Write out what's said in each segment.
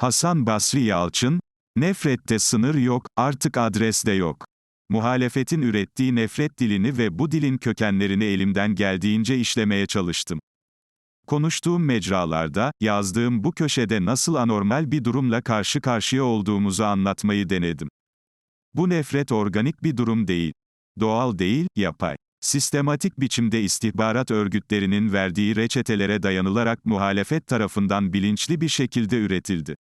Hasan Basri Yalçın, nefrette sınır yok, artık adres de yok. Muhalefetin ürettiği nefret dilini ve bu dilin kökenlerini elimden geldiğince işlemeye çalıştım. Konuştuğum mecralarda, yazdığım bu köşede nasıl anormal bir durumla karşı karşıya olduğumuzu anlatmayı denedim. Bu nefret organik bir durum değil. Doğal değil, yapay. Sistematik biçimde istihbarat örgütlerinin verdiği reçetelere dayanılarak muhalefet tarafından bilinçli bir şekilde üretildi.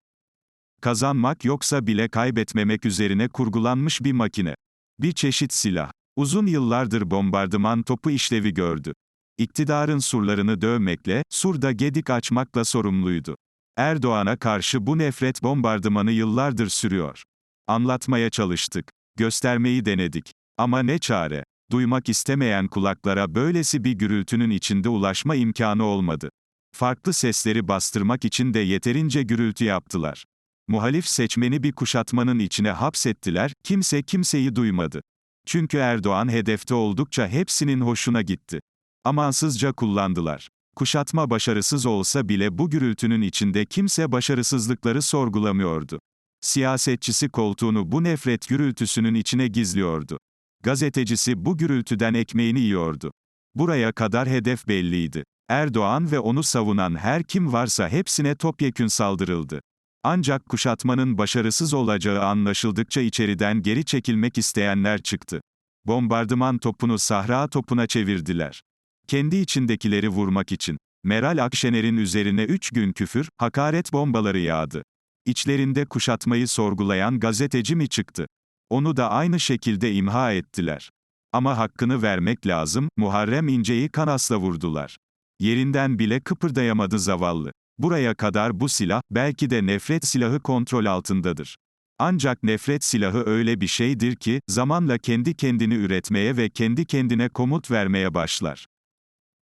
Kazanmak yoksa bile kaybetmemek üzerine kurgulanmış bir makine. Bir çeşit silah. Uzun yıllardır bombardıman topu işlevi gördü. İktidarın surlarını dövmekle, surda gedik açmakla sorumluydu. Erdoğan'a karşı bu nefret bombardımanı yıllardır sürüyor. Anlatmaya çalıştık. Göstermeyi denedik. Ama ne çare? Duymak istemeyen kulaklara böylesi bir gürültünün içinde ulaşma imkanı olmadı. Farklı sesleri bastırmak için de yeterince gürültü yaptılar. Muhalif seçmeni bir kuşatmanın içine hapsettiler, kimse kimseyi duymadı. Çünkü Erdoğan hedefte oldukça hepsinin hoşuna gitti. Amansızca kullandılar. Kuşatma başarısız olsa bile bu gürültünün içinde kimse başarısızlıkları sorgulamıyordu. Siyasetçisi koltuğunu bu nefret gürültüsünün içine gizliyordu. Gazetecisi bu gürültüden ekmeğini yiyordu. Buraya kadar hedef belliydi. Erdoğan ve onu savunan her kim varsa hepsine topyekün saldırıldı. Ancak kuşatmanın başarısız olacağı anlaşıldıkça içeriden geri çekilmek isteyenler çıktı. Bombardıman topunu sahra topuna çevirdiler. Kendi içindekileri vurmak için. Meral Akşener'in üzerine üç gün küfür, hakaret bombaları yağdı. İçlerinde kuşatmayı sorgulayan gazeteci mi çıktı? Onu da aynı şekilde imha ettiler. Ama hakkını vermek lazım, Muharrem İnce'yi kanasla vurdular. Yerinden bile kıpırdayamadı zavallı. Buraya kadar bu silah, belki de nefret silahı kontrol altındadır. Ancak nefret silahı öyle bir şeydir ki, zamanla kendi kendini üretmeye ve kendi kendine komut vermeye başlar.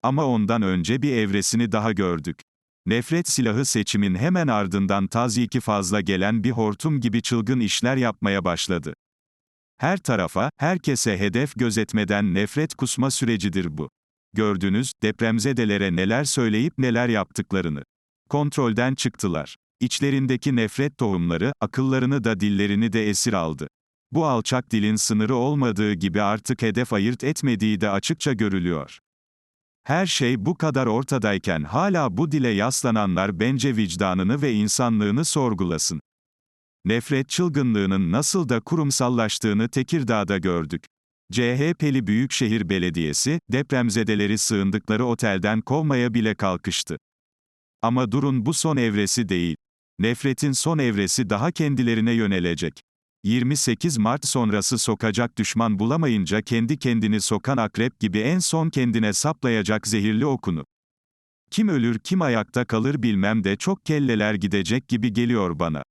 Ama ondan önce bir evresini daha gördük. Nefret silahı seçimin hemen ardından tazyiki fazla gelen bir hortum gibi çılgın işler yapmaya başladı. Her tarafa, herkese hedef gözetmeden nefret kusma sürecidir bu. Gördünüz, depremzedelere neler söyleyip neler yaptıklarını. Kontrolden çıktılar. İçlerindeki nefret tohumları, akıllarını da dillerini de esir aldı. Bu alçak dilin sınırı olmadığı gibi artık hedef ayırt etmediği de açıkça görülüyor. Her şey bu kadar ortadayken hala bu dile yaslananlar bence vicdanını ve insanlığını sorgulasın. Nefret çılgınlığının nasıl da kurumsallaştığını Tekirdağ'da gördük. CHP'li Büyükşehir Belediyesi, depremzedeleri sığındıkları otelden kovmaya bile kalkıştı. Ama durun bu son evresi değil. Nefretin son evresi daha kendilerine yönelecek. 28 Mart sonrası sokacak düşman bulamayınca kendi kendini sokan akrep gibi en son kendine saplayacak zehirli okunu. Kim ölür kim ayakta kalır bilmem de çok kelleler gidecek gibi geliyor bana.